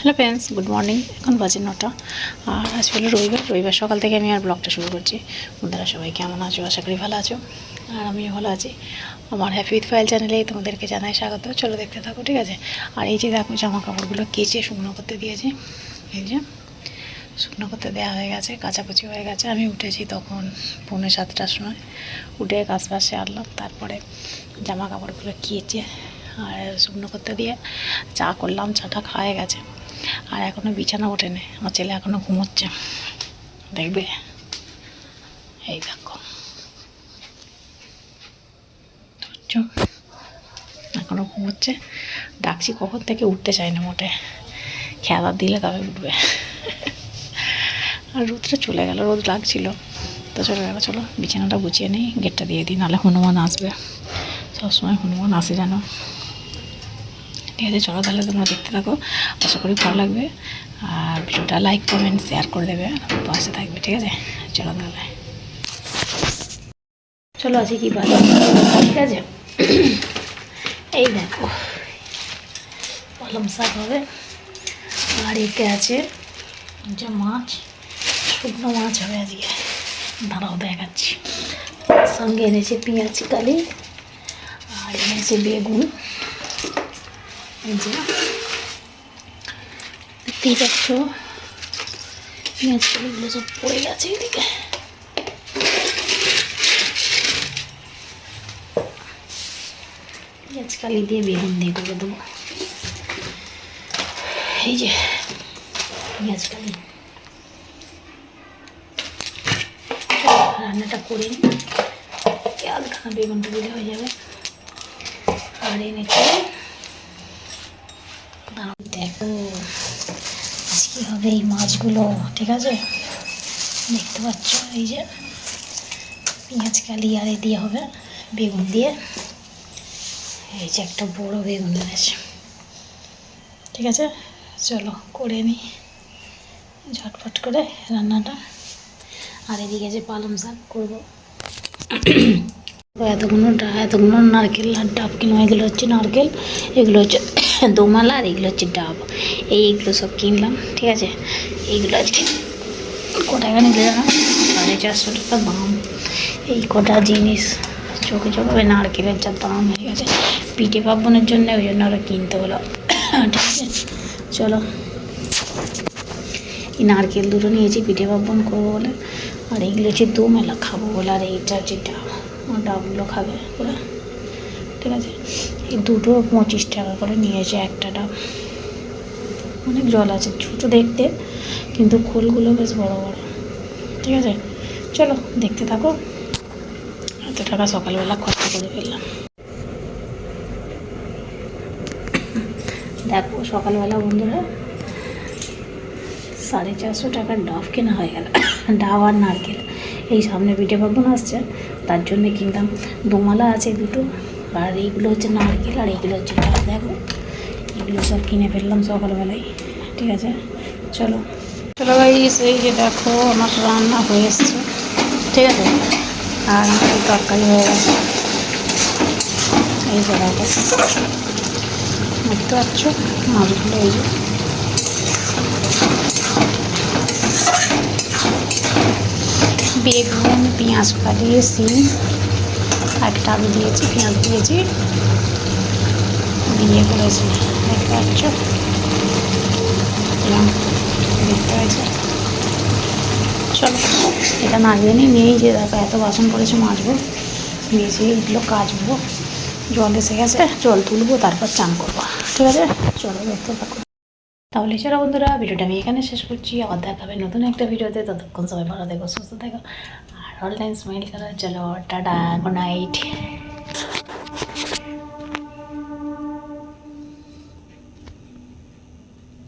Hello friends good morning এখন বাজে নটা। আর আজ হলো রবিবার। রবিবার সকাল থেকে আমি আর ব্লগটা শুরু করছি। বন্ধুরা সবাই কেমন আছো? আশা করি ভালো আছো। আর আমিও ভালো আছি। আমার হ্যাপি উইথ ফাইল চ্যানেলে তোমাদেরকে জানাই স্বাগত। চলো দেখতে থাকো, ঠিক আছে? আর এই যে দেখো জামা কাপড়গুলো কেচে শুকনো করতে দিয়েছি। এই যে, শুকনো করতে দেওয়া হয়ে গেছে, কাচাকুচি হয়ে গেছে। আমি উঠেছি তখন পৌনে সাতটার সময়। উঠে বাজ সারলাম। তারপরে জামা কাপড়গুলো কেচে আর শুকনো করতে দিয়ে চা করলাম। চাটা খাওয়া গেছে। আর এখনও বিছানা ওঠেনি। আমার ছেলে এখনও ঘুমোচ্ছে। দেখবে? এই দেখো। এখনও ঘুমোচ্ছে। ডাকছি কখন থেকে? উঠতে চায় না মোটে। খেলা দিলে তবে উঠবে। আর রোদটা চলে গেল, রোদ লাগছিল। তো চলে গেল, চলো বিছানাটা গুছিয়ে নেই, গেটটা দিয়ে দিই, নাহলে হনুমান আসবে। সবসময় হনুমান আসে জানো ঠিক আছে, চলো তাহলে তোমরা দেখতে থাকো। আশা করি ভালো লাগবে। আর ভিডিওটা লাইক কমেন্ট শেয়ার করে দেবে। পাশে থাকবে, ঠিক আছে? চলো তাহলে। চলো, আজকে কি বাজে? ঠিক আছে? এই দেখো, পালং শাক হবে। আর এতে আছে যে মাছ, শুকনো মাছ হবে আজকে। দাঁড়াও, দেখাচ্ছি। সঙ্গে এনেছে পেঁয়াজ, কালি, আর এনেছে বেগুন। এই যে দেখতেই পাচ্ছ পেঁয়াজ কালিগুলো সব পড়ে গেছে এদিকে পেঁয়াজ কালি দিয়ে বেগুন দিয়ে করে দেবো এই যে পেঁয়াজ কালি রান্নাটা করে নিই আধখানা বেগুনটা দিলে হয়ে যাবে আর এনেছে দাঁড়াও, দেখো আজকে হবে এই মাছগুলো, ঠিক আছে? দেখতে পাচ্ছ এই যে পেঁয়াজ, কালি আর এ দিয়ে হবে বেগুন দিয়ে। এই যে একটা বড় বেগুন এনেছে। ঠিক আছে? চলো করে নিই ঝটফট করে রান্নাটা। আর এদিকে যে পালং শাক করব। এতগুলো এতগুলো নারকেল আর ডাব কিনবো এগুলো হচ্ছে নারকেল, এগুলো হচ্ছে দোমালা আর এগুলো হচ্ছে ডাব। এইগুলো সব কিনলাম, ঠিক আছে? এইগুলো আজকে ক টাকা নিলে জানো সাড়ে চারশো টাকা দাম। এই কটা জিনিস চোখে চোখে নারকেলের যা দাম হয়ে গেছে। পিঠে পার্বণের জন্য, ওই জন্য ওরা কিনতে হলো। ঠিক আছে? চলো। এই নারকেল দুটো নিয়েছি, পিঠে পার্বণ করব বলে। আর এইগুলো হচ্ছে দু মেলা খাব বলে, আর এইটা হচ্ছে ডাব। ডাবগুলো খাবে করে ঠিক আছে? দুটো পঁচিশ টাকা করে নিয়েছে একটা ডাব অনেক জল আছে, ছোটো দেখতে, কিন্তু খোলগুলো বেশ বড় বড়। ঠিক আছে? চলো, দেখতে থাকো। এত টাকা সকালবেলা খরচা করে ফেললাম। দেখো, সকালবেলা বন্ধুরা, সাড়ে চারশো টাকার ডাব কেনা হয়ে গেল। ডাব আর নারকেল। এই সামনে পিঠে পার্বণ আসছে, তার জন্য কিনলাম। দোমালা আছে দুটো। আর এইগুলো হচ্ছে নারকেল, আর এইগুলো হচ্ছে ডাব দেখো। এগুলো সব কিনে ফেললাম সকালবেলায়, ঠিক আছে? চলো। চলো ভাই এই যে দেখো, আমার রান্না হয়ে এসছে, ঠিক আছে? আর আমার তরকারি হয়ে গেছে। এই যে দেখো, দেখতে পাচ্ছ? মাছগুলো এই যে। বেগুন, পেঁয়াজ কালি সিম। একটা আলু দিয়েছি, পেঁয়াজ দিয়েছি। দিয়ে করেছি, দেখতে পাচ্ছ? দেখতে হয়েছে। চলো, এটা নামিয়ে নিই নিয়েই যে দেখো, এত বাসন পড়েছে মাজবো মেজে এগুলো কাচবো, জল এসে গেছে, জল তুলবো, তারপর চান করব। ঠিক আছে? চলো, দেখতে থাকো। তাহলে চলো বন্ধুরা, ভিডিওটা আমি এখানে শেষ করছি। আবার দেখাবে নতুন একটা ভিডিওতে। ততক্ষণ সবাই ভালো দেখো সুস্থ থেকো। ऑल टाइम स्माइल करो चलो टाटा गुड नाइट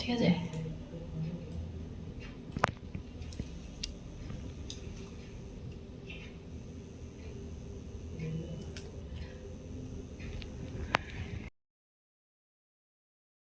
ठीक है